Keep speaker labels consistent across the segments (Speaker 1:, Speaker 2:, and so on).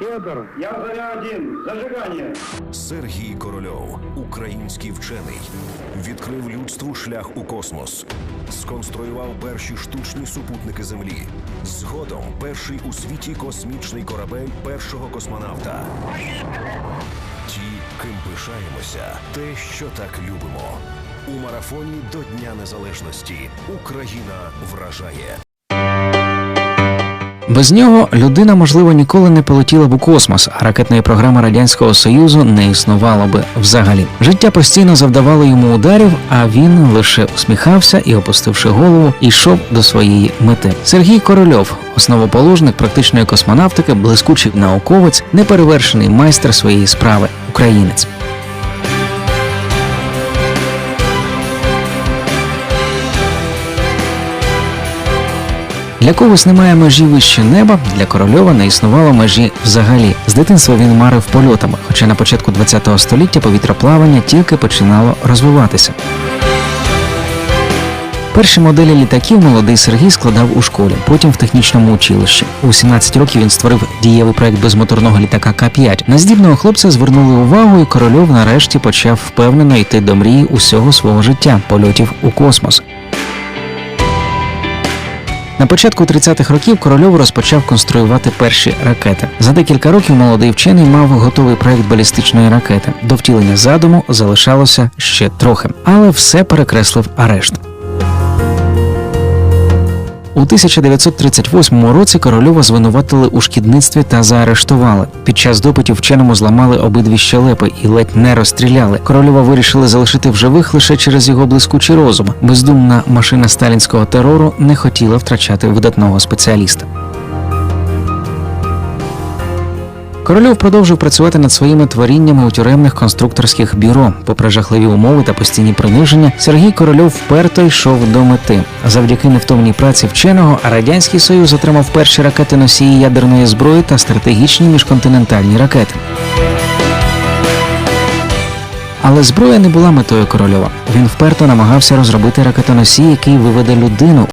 Speaker 1: Кедр.
Speaker 2: Я заря один. Зажигание.
Speaker 3: Сергій Корольов, український вчений, відкрив людству шлях у космос, сконструював перші штучні супутники Землі. Згодом перший у світі космічний корабель першого космонавта. Ті, ким пишаємося, те, що так любимо. У марафоні до Дня Незалежності Україна вражає.
Speaker 4: Без нього людина, можливо, ніколи не полетіла б у космос, а ракетної програми радянського союзу не існувало би взагалі. Життя постійно завдавало йому ударів, а він лише усміхався і, опустивши голову, йшов до своєї мети. Сергій Корольов, основоположник практичної космонавтики, блискучий науковець, неперевершений майстер своєї справи, українець. Для когось немає межі вище неба, для корольова не існувало межі взагалі. З дитинства він марив польотами, хоча на початку ХХ століття повітроплавання тільки починало розвиватися. Перші моделі літаків молодий Сергій складав у школі, потім в технічному училищі. У 17 років він створив дієвий проект безмоторного літака К-5. На здібного хлопця звернули увагу, і корольов нарешті почав впевнено йти до мрії усього свого життя польотів у космос. На початку 30-х років Корольов розпочав конструювати перші ракети. За декілька років молодий вчений мав готовий проект балістичної ракети. До втілення задуму залишалося ще трохи, але все перекреслив арешт. У 1938 році Корольова звинуватили у шкідництві та заарештували. Під час допитів вченому зламали обидві щелепи і ледь не розстріляли. Корольова вирішили залишити в живих лише через його блискучий розум. Бездумна машина сталінського терору не хотіла втрачати видатного спеціаліста. Корольов продовжив працювати над своїми творіннями у тюремних конструкторських бюро. Попри жахливі умови та постійні приниження, Сергій Корольов вперто йшов до мети. Завдяки невтомній праці вченого радянський союз отримав перші ракети носії ядерної зброї та стратегічні міжконтинентальні ракети. Але зброя не була метою Корольова. Він вперто намагався розробити ракетоносій, який виведе людину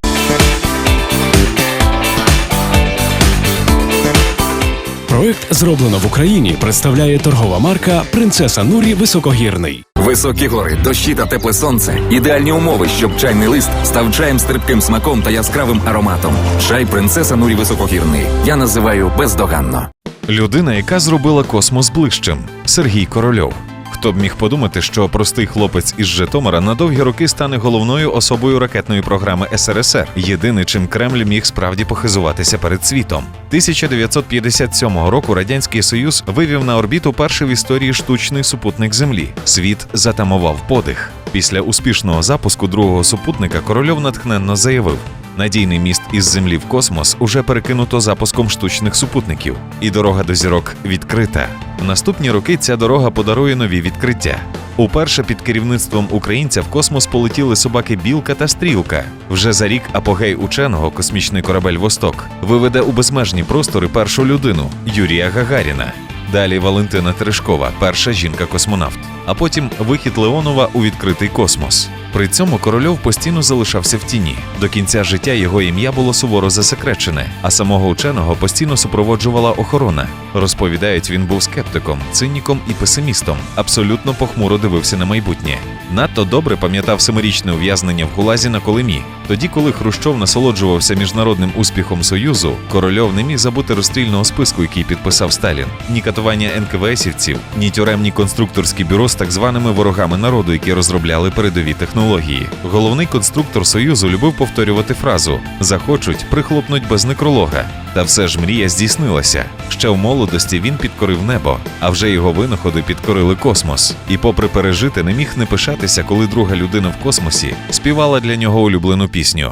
Speaker 5: Проект зроблено в Україні. Представляє торгова марка Принцеса Нурі Високогірний.
Speaker 6: Високі гори, дощі та тепле сонце ідеальні умови, щоб чайний лист став чаєм з терпким смаком та яскравим ароматом. Чай принцеса Нурі Високогірний. Я називаю бездоганно.
Speaker 7: Людина, яка зробила космос ближчим Сергій Корольов. Хто б міг подумати, що простий хлопець із Житомира на довгі роки стане головною особою ракетної програми СРСР, єдине, чим Кремль міг справді похизуватися перед світом. 1957 року радянський союз вивів на орбіту перший в історії штучний супутник Землі. Світ затамував подих. Після успішного запуску другого супутника Корольов натхненно заявив: Надійний міст із землі в космос уже перекинуто запуском штучних супутників, і дорога до зірок відкрита. В наступні роки ця дорога подарує нові відкриття. Уперше під керівництвом українця в космос полетіли собаки Білка та Стрілка. Вже за рік апогей ученого космічний корабель Восток виведе у безмежні простори першу людину Юрія Гагаріна. Далі Валентина Терешкова, перша жінка-космонавт. А потім вихід Леонова у відкритий космос. При цьому корольов постійно залишався в тіні. До кінця життя його ім'я було суворо засекречене, а самого ученого постійно супроводжувала охорона. Розповідають, він був скептиком, циніком і песимістом. Абсолютно похмуро дивився на майбутнє. Надто добре пам'ятав семирічне ув'язнення в Гулазі на Колимі. Тоді, коли Хрущов насолоджувався міжнародним успіхом Союзу, корольов не міг забути розстрільного списку, який підписав Сталін, ні катування НКВСівців, ні тюремні конструкторські бюро з так званими ворогами народу, які розробляли передові технології. Головний конструктор Союзу любив повторювати фразу: захочуть, прихлопнуть без некролога. Та все ж мрія здійснилася. Ще в молодості він підкорив небо, а вже його винаходи підкорили космос. І, попри пережити, не міг не пишатися, коли друга людина в космосі співала для нього улюблену пісню.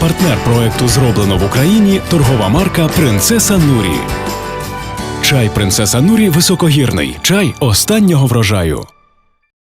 Speaker 5: Партнер проекту зроблено в Україні. Торгова марка Принцеса Нурі. Чай Принцеса Нурі Високогірний. Чай останнього врожаю.